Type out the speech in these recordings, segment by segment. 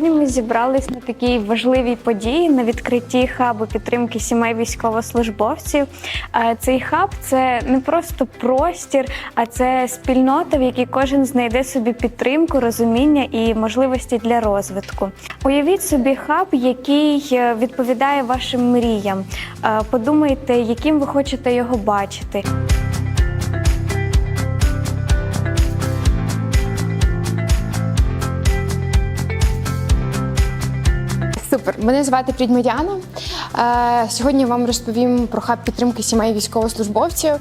ми зібрались на такій важливій події на відкритті хабу підтримки сімей військовослужбовців. Цей хаб це не просто простір, а це спільнота, в якій кожен знайде собі підтримку, розуміння і можливості для розвитку. Уявіть собі хаб, який е, відповідає вашим мріям. Подумайте, яким ви хочете його бачити. Супер, мене звати Прідмедяна. Е, Сьогодні вам розповім про хаб підтримки сімей військовослужбовців.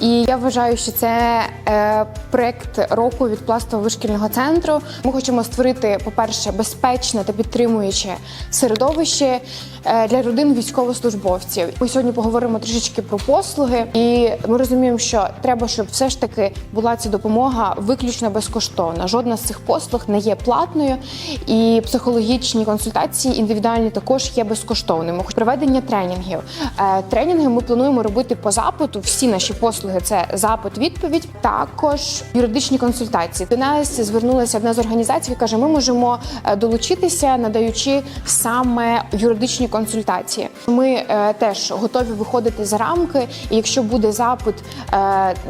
І я вважаю, що це е, проект року від пластового вишкільного центру. Ми хочемо створити, по-перше, безпечне та підтримуюче середовище е, для родин військовослужбовців. Ми сьогодні поговоримо трішечки про послуги, і ми розуміємо, що треба, щоб все ж таки була ця допомога виключно безкоштовна. Жодна з цих послуг не є платною, і психологічні консультації індивідуальні також є безкоштовними. Проведення тренінгів. Е, Тренінги ми плануємо робити по запиту. Всі наші послуги це запит, відповідь. Також юридичні консультації. До нас звернулася одна з організацій, каже, ми можемо е, долучитися, надаючи саме юридичні консультації. Ми е, теж готові виходити за рамки, і якщо буде запит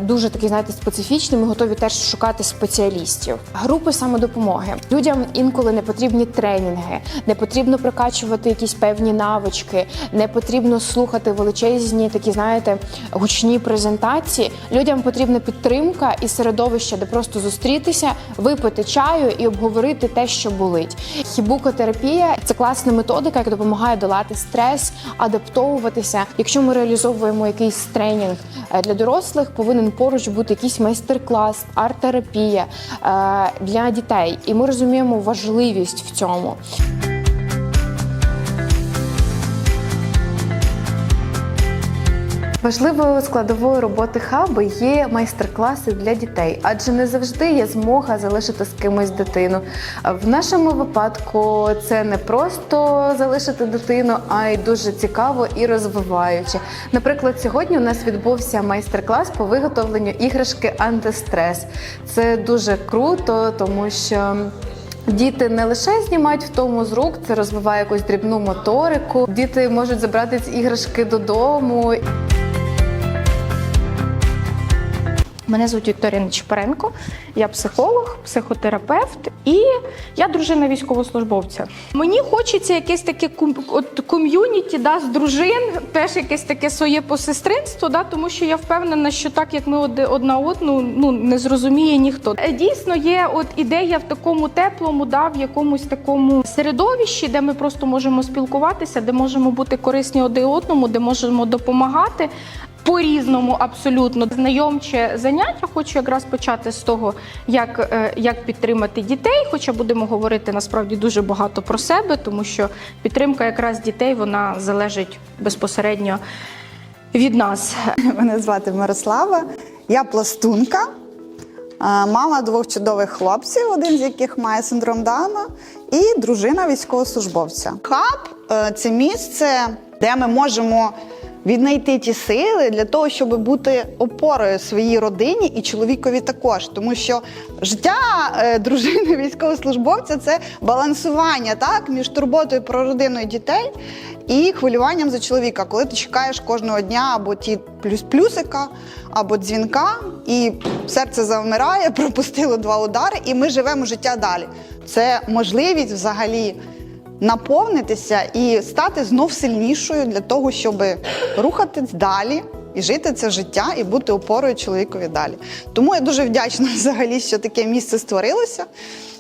дуже такий, знаєте, специфічний, ми готові теж шукати спеціалістів. Групи самодопомоги людям інколи не потрібні тренінги, не потрібно прокачувати якісь певні навички, не потрібно слухати величезні такі, знаєте, гучні презентації. Людям потрібна підтримка і середовище, де просто зустрітися, випити чаю і обговорити те, що болить. Хібукотерапія це класна методика, яка допомагає долати стрес, адаптовуватися. Якщо ми реалізовуємо якийсь тренінг е, для дорослих, повинен поруч бути якийсь майстер-клас, арт-терапія е, для дітей. І ми розуміємо важливість в цьому. Важливою складовою роботи хабу є майстер-класи для дітей, адже не завжди є змога залишити з кимось дитину. В нашому випадку це не просто залишити дитину, а й дуже цікаво і розвиваюче. Наприклад, сьогодні у нас відбувся майстер-клас по виготовленню іграшки антистрес. Це дуже круто, тому що. Діти не лише знімають втому з рук, це розвиває якусь дрібну моторику. Діти можуть забрати ці іграшки додому. Мене звуть Вікторія Нечіпаренко, я психолог, психотерапевт і я дружина військовослужбовця. Мені хочеться якесь таке ком- ком'юніті да, з дружин, теж якесь таке своє посестринство, да, тому що я впевнена, що так як ми одна одну ну, не зрозуміє ніхто. Е, Дійсно, є от ідея в такому теплому, да, в якомусь такому середовищі, де ми просто можемо спілкуватися, де можемо бути корисні один одному, де можемо допомагати. По-різному абсолютно знайомче заняття. Хочу якраз почати з того, як, е, як підтримати дітей. Хоча будемо говорити насправді дуже багато про себе, тому що підтримка якраз дітей вона залежить безпосередньо від нас. Мене звати Мирослава, я пластунка, мама двох чудових хлопців, один з яких має синдром Дауна, і дружина військовослужбовця. Хаб е, це місце, де ми можемо віднайти ті сили для того, щоб бути опорою своїй родині і чоловікові також. Тому що життя е, дружини військовослужбовця це балансування так, між турботою про родину і дітей і хвилюванням за чоловіка, коли ти чекаєш кожного дня або ті плюс-плюсика, або дзвінка, і серце завмирає, пропустило два удари, і ми живемо життя далі. Це можливість взагалі наповнитися і стати знов сильнішою для того, щоб рухатись далі. І жити це життя і бути опорою чоловікові далі. Тому я дуже вдячна взагалі, що таке місце створилося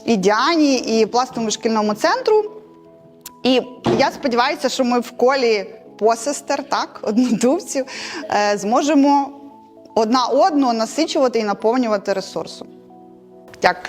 і Діані, і пластовому шкільному центру. І я сподіваюся, що ми в колі посестер, так, однодумців, е, зможемо одна одну насичувати і наповнювати ресурсом. Дякую.